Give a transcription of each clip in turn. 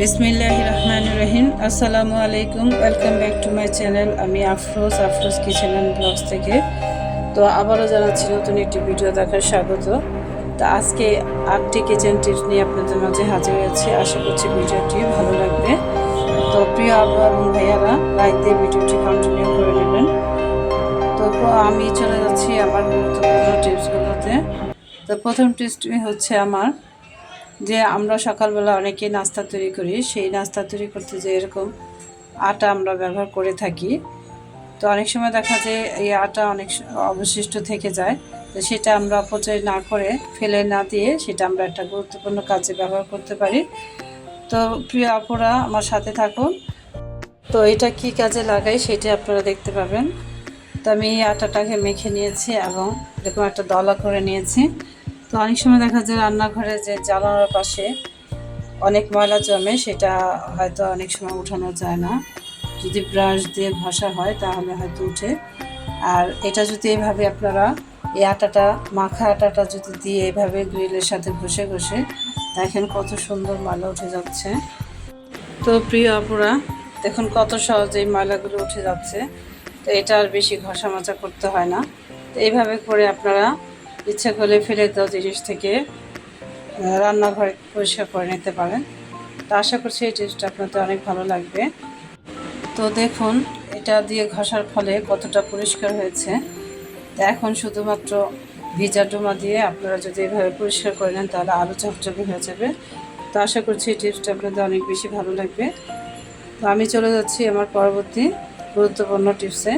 বিসমিল্লাহ রহমান রহিম আসসালামু আলাইকুম, welcome back to my channel. আমি Afroz Afroz kitchen and blogs থেকে। তো আবারও জানাচ্ছি, নতুন একটি ভিডিও দেখার স্বাগত। তো আজকে আটটি কিচেন টিপস নিয়ে আপনাদের মাঝে হাজির হয়েছি। আশা করছি ভিডিওটি ভালো লাগবে। তো প্রিয় আবু এবং ভাইয়ারা লাইক দিয়ে ভিডিওটি কন্টিনিউ করে নেবেন। তো আমি চলে যাচ্ছি আমার গুরুত্বপূর্ণ টিপসগুলোতে। তো প্রথম টিপসটি হচ্ছে আমার যে আমরা সকালবেলা অনেকে নাস্তা তৈরি করি, সেই নাস্তা তৈরি করতে যে এরকম আটা আমরা ব্যবহার করে থাকি। তো অনেক সময় দেখা যায় এই আটা অনেক অবশিষ্ট থেকে যায়, তো সেটা আমরা অপচয় না করে ফেলে না দিয়ে সেটা আমরা একটা গুরুত্বপূর্ণ কাজে ব্যবহার করতে পারি। তো প্রিয় আপুরা, আমার সাথে থাকুন। তো এটা কি কাজে লাগাই সেটা আপনারা দেখতে পাবেন। তো আমি এই আটাটাকে মেখে নিয়েছি এবং এরকম একটা দলা করে নিয়েছি। তো অনেক সময় দেখা যায় রান্নাঘরে যে জানালার পাশে অনেক ময়লা জমে, সেটা হয়তো অনেক সময় উঠানো যায় না। যদি ব্রাশ দিয়ে ঘষা হয়, তাহলে হয়তো উঠে। আর এটা যদি এইভাবে আপনারা এই আটাটা, মাখা আটাটা যদি দিয়ে এইভাবে গ্রিলের সাথে ঘষে ঘষে, দেখেন কত সুন্দর ময়লা উঠে যাচ্ছে। তো প্রিয় আপুরা, দেখুন কত সহজে এই ময়লাগুলো উঠে যাচ্ছে। তো এটা আর বেশি ঘষা মাজা করতে হয় না। তো এইভাবে করে আপনারা ইচ্ছা করলে ফেলে দেওয়া জিনিস থেকে। রান্নাঘর পরিষ্কার করে নিতে পারেন। তো আশা করছি এই টিপসটা আপনাদের অনেক ভালো লাগবে। তো দেখুন, এটা দিয়ে ঘষার ফলে কতটা পরিষ্কার হয়েছে। তো এখন শুধুমাত্র ভিজা ডোমা দিয়ে আপনারা যদি এভাবে পরিষ্কার করে নেন, তাহলে আরও ঝকঝকে হয়ে যাবে। তো আশা করছি এই টিপসটা আপনাদের অনেক বেশি ভালো লাগবে। তো আমি চলে যাচ্ছি আমার পরবর্তী গুরুত্বপূর্ণ টিপসে।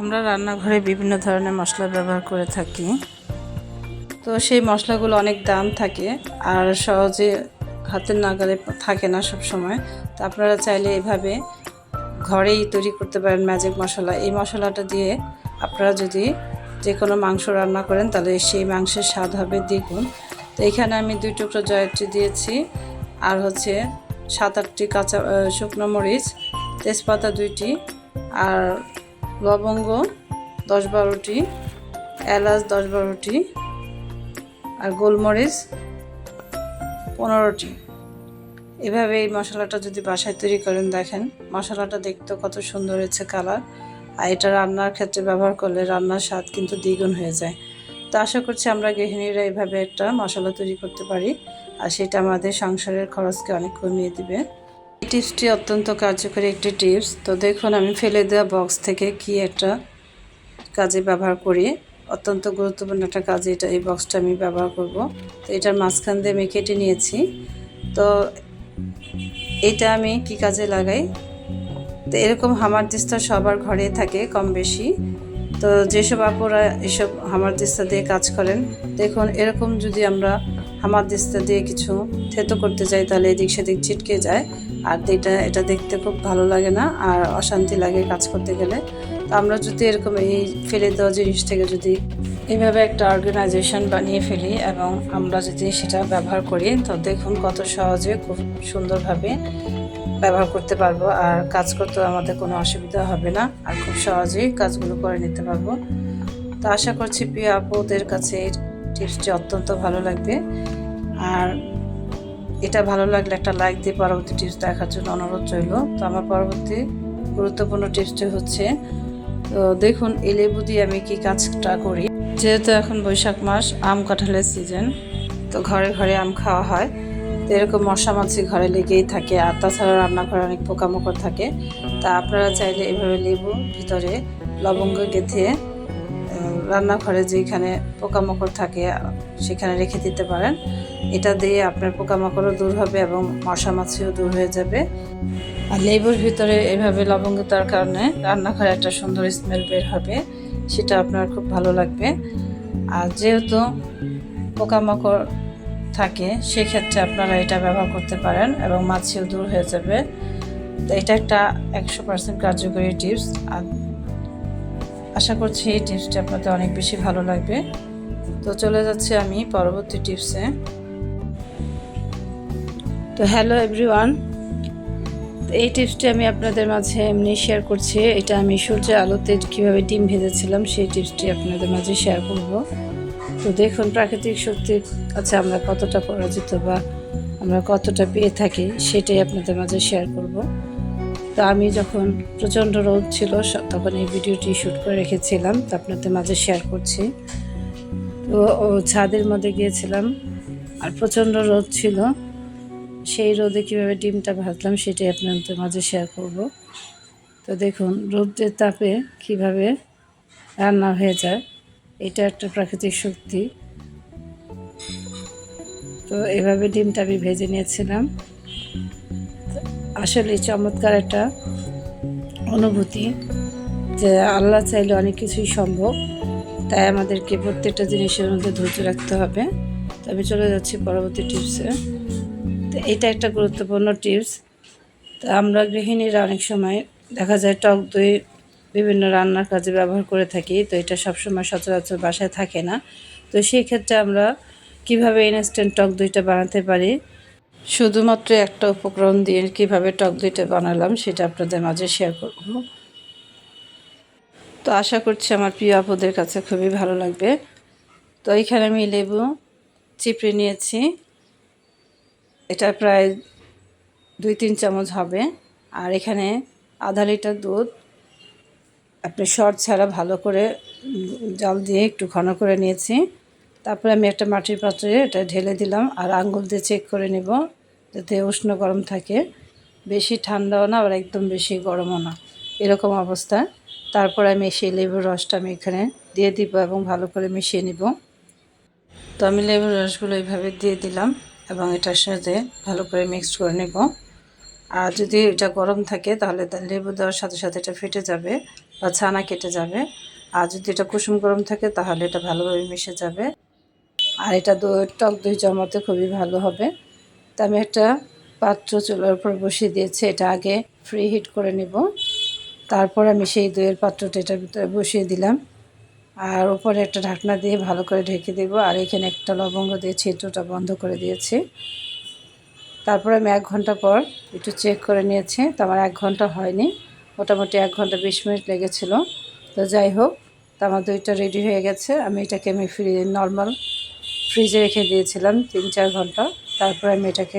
আমরা রান্নাঘরে বিভিন্ন ধরনের মশলা ব্যবহার করে থাকি। তো সেই মশলাগুলো অনেক দাম থাকে আর সহজে হাতের নাগালে থাকে না সব সময়। তো আপনারা চাইলে এভাবে ঘরেই তৈরি করতে পারেন ম্যাজিক মশলা। এই মশলাটা দিয়ে আপনারা যদি যে কোনো মাংস রান্না করেন, তাহলে সেই মাংসের স্বাদ হবে দ্বিগুণ। তো এখানে আমি দুই টুকরো জয়ত্রী দিয়েছি। আর হচ্ছে সাত আটটি কাঁচা শুকনো মরিচ, তেজপাতা দুইটি, আর লবঙ্গ দশ বারোটি, এলাচ দশ বারোটি আর গোলমরিচ পনেরোটি। এভাবে এই মশলাটা যদি বাসায় তৈরি করেন, দেখেন মশলাটা দেখতে কত সুন্দর হয়েছে কালার। আর এটা রান্নার ক্ষেত্রে ব্যবহার করলে রান্নার স্বাদ কিন্তু দ্বিগুণ হয়ে যায়। তো আশা করছি আমরা গৃহিণীরা এভাবে একটা মশলা তৈরি করতে পারি আর সেটা আমাদের সংসারের খরচকে অনেক কমিয়ে দিবে। টিপসটি অত্যন্ত কার্যকরী একটি টিপস। তো দেখুন, আমি ফেলে দেওয়া বক্স থেকে কি একটা কাজে ব্যবহার করি। অত্যন্ত গুরুত্বপূর্ণ একটা কাজে এটা, এই বক্সটা আমি ব্যবহার করব। তো এটার মাঝখান দিয়ে আমি কেটে নিয়েছি। তো এটা আমি কি কাজে লাগাই? তো এরকম হামার দিস্তা সবার ঘরে থাকে কম বেশি। তো যেসব আপুরা এসব হামার দিস্তা দিয়ে কাজ করেন, দেখুন, এরকম যদি আমরা হামার দিস্তা দিয়ে কিছু থেতো করতে যাই, তাহলে এদিক সেদিক ছিটকে যায়। আর এটা এটা দেখতে খুব ভালো লাগে না, আর অশান্তি লাগে কাজ করতে গেলে। তো আমরা যদি এরকম এই ফেলে দেওয়া জিনিস থেকে যদি এইভাবে একটা অর্গানাইজেশন বানিয়ে ফেলি এবং আমরা যদি সেটা ব্যবহার করি, তো দেখুন কত সহজে খুব সুন্দরভাবে ব্যবহার করতে পারব। আর কাজ করতেও আমাদের কোনো অসুবিধা হবে না, আর খুব সহজেই কাজগুলো করে নিতে পারব। তো আশা করছি প্রিয় আপুদের কাছে টিপসটি অত্যন্ত ভালো লাগবে। আর এটা ভালো লাগলে একটা লাইক দিয়ে পরবর্তী টিপস দেখার জন্য অনুরোধ রইল। তো আমার পরবর্তী গুরুত্বপূর্ণ টিপসটি হচ্ছে, তো দেখুন এই লেবু দিয়ে আমি কি কাজটা করি। যেহেতু এখন বৈশাখ মাস, আম কাঁঠালের সিজন তো ঘরে ঘরে আম খাওয়া হয়। তো এরকম মশা মাছি ঘরে লেগেই থাকে, আর তাছাড়া রান্নাঘরে অনেক পোকামাকড় থাকে। তা আপনারা চাইলে এভাবে লেবু ভিতরে লবঙ্গ গেঁথে রান্নাঘরে যেখানে পোকামাকড় থাকে, সেখানে রেখে দিতে পারেন। এটা দিয়ে আপনার পোকামাকড়ও দূর হবে এবং মশা মাছিও দূর হয়ে যাবে। আর লেবুর ভিতরে এভাবে লবঙ্গ কারণে রান্নাঘরে একটা সুন্দর স্মেল বের হবে, সেটা আপনার খুব ভালো লাগবে। আর যেহেতু পোকামাকড় থাকে, সেক্ষেত্রে আপনারা এটা ব্যবহার করতে পারেন এবং মাছিও দূর হয়ে যাবে। এটা একটা একশো পার্সেন্ট কার্যকরী টিপস আর আশা করছি এই টিপসটি আপনাদের অনেক বেশি ভালো লাগবে। তো চলে যাচ্ছে আমি পরবর্তী টিপসে। তো হ্যালো এভরিওয়ান, এই টিপসটি আমি আপনাদের মাঝে এমনি শেয়ার করছি। এটা আমি সূর্যের আলোতে কীভাবে ডিম ভেজেছিলাম সেই টিপসটি আপনাদের মাঝে শেয়ার করব। তো দেখুন, প্রাকৃতিক শক্তির কাছে আমরা কতটা পরাজিত বা আমরা কতটা পেয়ে থাকি, সেটাই আপনাদের মাঝে শেয়ার করব। তো আমি যখন প্রচণ্ড রোদ ছিল তখন এই ভিডিওটি শ্যুট করে রেখেছিলাম, তো আপনাদের মাঝে শেয়ার করছি। তো ও ছাদের মধ্যে গিয়েছিলাম, আর প্রচণ্ড রোদ ছিল। সেই রোদে কীভাবে ডিমটা ভাজলাম সেটাই আপনাদের মাঝে শেয়ার করব। তো দেখুন, রোদের তাপে কীভাবে রান্না হয়ে যায়, এটা একটা প্রাকৃতিক শক্তি। তো এভাবে ডিমটা আমি ভেজে নিয়েছিলাম। আসলে চমৎকার একটা অনুভূতি যে আল্লাহ চাইলে অনেক কিছুই সম্ভব, তাই আমাদেরকে প্রত্যেকটা জিনিসের মধ্যে ধৈর্য রাখতে হবে। তো আমি চলে যাচ্ছি পরবর্তী টিপসে তো এটা একটা গুরুত্বপূর্ণ টিপস তো আমরা গৃহিণীরা অনেক সময় দেখা যায় টক দই বিভিন্ন রান্নার কাজে ব্যবহার করে থাকি, তো এটা সবসময় সচরাচর বাসায় থাকে না। তো সেই ক্ষেত্রে আমরা কীভাবে ইনস্ট্যান্ট টক দইটা বানাতে পারি শুধুমাত্র একটা উপকরণ দিয়ে কীভাবে টক দইটা বানালাম সেটা আপনাদের মাঝে শেয়ার করব। তো আশা করছি আমার প্রিয় আপুদের কাছে খুবই ভালো লাগবে। তো এখানে আমি লেবু চিপড়ে নিয়েছি। এটা প্রায় দুই তিন চামচ হবে। আর এখানে আধা লিটার দুধ। আপনি শর্ট ছাড়া ভালো করে জল দিয়ে একটু ঘন করে নিয়েছি। তারপরে আমি একটা মাটির পাত্রে এটা ঢেলে দিলাম আর আঙ্গুল দিয়ে চেক করে নেব যাতে উষ্ণ গরম থাকে। বেশি ঠান্ডাও না, আবার একদম বেশি গরমও না। এরকম অবস্থা। তারপর আমি সেই লেবুর রসটা আমি এখানে দিয়ে দিব এবং ভালো করে মিশিয়ে নিব। তো আমি লেবুর রসগুলো এইভাবে দিয়ে দিলাম এবং এটার সাথে ভালো করে মিক্সড করে নেব। আর যদি এটা গরম থাকে তাহলে লেবু দেওয়ার সাথে সাথে এটা ফেটে যাবে বা ছানা কেটে যাবে। আর যদি এটা কুসুম গরম থাকে তাহলে এটা ভালোভাবে মিশে যাবে। আর এটা টক দই জমাতে খুবই ভালো হবে। তা আমি একটা পাত্র চুলার উপর বসিয়ে দিয়েছি, এটা আগে ফ্রি হিট করে নেব। তারপর আমি সেই দইয়ের পাত্রটা এটার ভিতরে বসিয়ে দিলাম। আর উপরে একটা ঢাকনা দিয়ে ভালো করে ঢেকে দেবো। আর এখানে একটা লবঙ্গ দিয়ে ছিদ্রটা বন্ধ করে দিয়েছি। তারপরে আমি এক ঘণ্টা পর একটু চেক করে নিয়েছি। তো আমার এক ঘণ্টা হয়নি, মোটামুটি এক ঘণ্টা বিশ মিনিট লেগেছিল। তো যাই হোক, তো আমার দইটা রেডি হয়ে গেছে। আমি এটাকে আমি ফ্রি নর্মাল ফ্রিজে রেখে দিয়েছিলাম তিন চার ঘণ্টা। তারপরে আমি এটাকে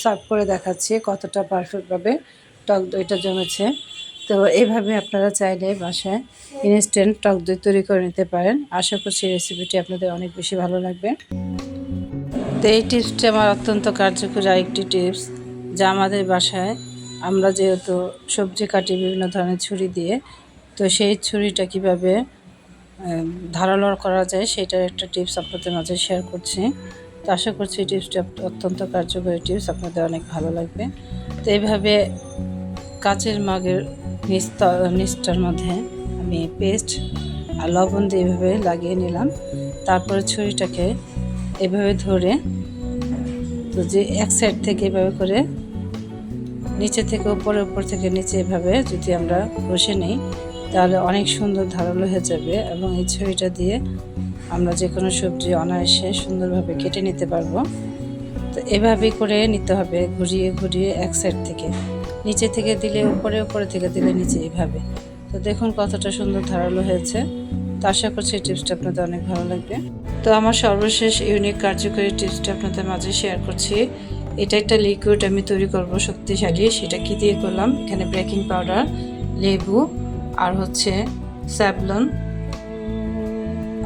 সার্ভ করে দেখাচ্ছি কতটা পারফেক্টভাবে টক দইটা জমেছে। তো এইভাবে আপনারা চাইলে বাসায় ইনস্ট্যান্ট টক দই তৈরি করে নিতে পারেন। আশা করছি রেসিপিটি আপনাদের অনেক বেশি ভালো লাগবে। তো এই টিপসটি আমার অত্যন্ত কার্যকরী আরেকটি টিপস, যা আমাদের বাসায় আমরা যেহেতু সবজি কাটি বিভিন্ন ধরনের ছুরি দিয়ে, তো সেই ছুরিটা কীভাবে ধারালো করা যায়, সেটার একটা টিপস আপনাদের মাঝে শেয়ার করছি। তো আশা করছি টিপসটি অত্যন্ত কার্যকরী। টিপস আপনাদের অনেক ভালো লাগবে। তো এইভাবে কাচের মাগের নিস্তা নিচটার মধ্যে আমি পেস্ট আর লবণ দিয়ে এভাবে লাগিয়ে নিলাম। তারপরে ছুরিটাকে এভাবে ধরে, তো যে এক সাইড থেকে এভাবে করে, নিচে থেকে উপরে, উপর থেকে নিচে এভাবে যদি আমরা বসে নিই তাহলে অনেক সুন্দর ধারালো হয়ে যাবে এবং এই ছুরিটা দিয়ে আমরা যে কোনো সবজি অনায়াসে সুন্দরভাবে কেটে নিতে পারব। তো এভাবে করে নিতে হবে ঘুরিয়ে ঘুরিয়ে এক সাইড থেকে। নিচে থেকে দিলে উপরে উপরে থেকে দিলে নিচে এইভাবে তো দেখুন কতটা সুন্দর ধারালো হয়েছে। তো আশা করছি এই টিপসটা আপনাদের অনেক ভালো লাগবে। তো আমার সর্বশেষ ইউনিক কার্যকরী টিপসটা আপনাদের মাঝে শেয়ার করছি। এটা একটা লিকুইড আমি তৈরি করব শক্তিশালী। সেটা কি দিয়ে করলাম? এখানে বেকিং পাউডার লেবু আর হচ্ছে স্যাভলন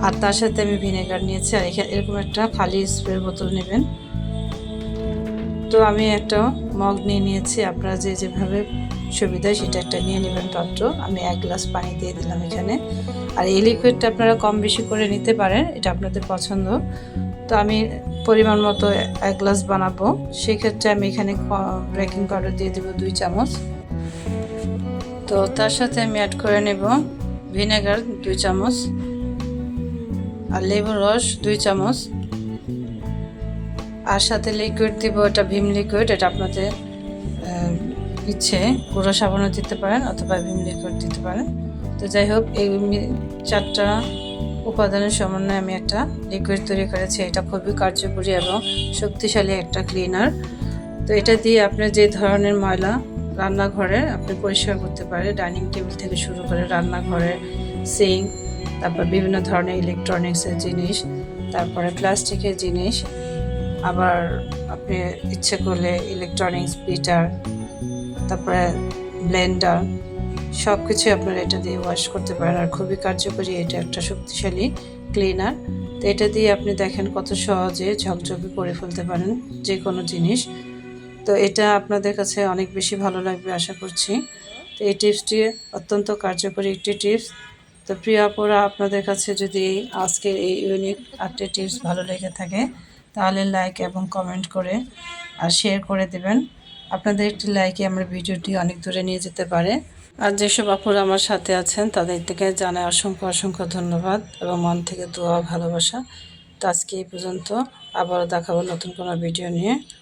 আর তার সাথে আমি ভিনেগার নিয়েছি আর এখানে এরকম একটা খালি স্প্রের বোতল নেবেন। তো আমি একটা মগ নিয়ে নিয়েছি। আপনারা যে যেভাবে সুবিধা সেটা একটা নিয়ে নেবেন পাত্র। আমি এক গ্লাস পানি দিয়ে দিলাম এখানে। আর এই লিকুইডটা আপনারা কম বেশি করে নিতে পারেন, এটা আপনাদের পছন্দ। তো আমি পরিমাণ মতো এক গ্লাস বানাবো। সেক্ষেত্রে আমি এখানে বেকিং পাউডার দিয়ে দেবো দুই চামচ। তো তার সাথে আমি অ্যাড করে নেব ভিনেগার দুই চামচ আর লেবুর রস দুই চামচ। আর সাথে লিকুইড দিব, এটা ভীম লিকুইড এটা আপনাদের ইচ্ছে, গুঁড়ো সাবানও দিতে পারেন অথবা ভীম লিকুইড দিতে পারেন। তো যাই হোক, এই চারটা উপাদানের সমন্বয়ে আমি একটা লিকুইড তৈরি করেছি। এটা খুবই কার্যকরী এবং শক্তিশালী একটা ক্লিনার তো এটা দিয়ে আপনি যে ধরনের ময়লা রান্নাঘরে আপনি পরিষ্কার করতে পারেন ডাইনিং টেবিল থেকে শুরু করে রান্নাঘরে, সিঙ্ক, তারপর বিভিন্ন ধরনের ইলেকট্রনিক্সের জিনিস, তারপরে প্লাস্টিকের জিনিস, আবার আপনি ইচ্ছে করলে ইলেকট্রনিক্স বিটার তারপরে ব্লেন্ডার সব কিছুই আপনারা এটা দিয়ে ওয়াশ করতে পারেন। আর খুবই কার্যকরী এটা একটা শক্তিশালী ক্লিনার তো এটা দিয়ে আপনি দেখেন কত সহজে ঝকঝকে করে ফেলতে পারেন যে কোনো জিনিস। তো এটা আপনাদের কাছে অনেক বেশি ভালো লাগবে আশা করছি। তো এই টিপসটি অত্যন্ত কার্যকরী একটি টিপস। তো প্রিয় আপুরা, আপনাদের কাছে যদি আজকের এই ইউনিক আটটি টিপস ভালো লেগে থাকে, তাহলে লাইক এবং কমেন্ট করে আর শেয়ার করে দেবেন। আপনাদের একটি লাইকে আমার ভিডিওটি অনেক দূরে নিয়ে যেতে পারে। আর যেসব আপুরা আমার সাথে আছেন, তাদের থেকে জানাই অসংখ্য অসংখ্য ধন্যবাদ এবং মন থেকে দোয়া ভালোবাসা। তো আজকে এই পর্যন্ত আবারও দেখাবো নতুন কোনো ভিডিও নিয়ে।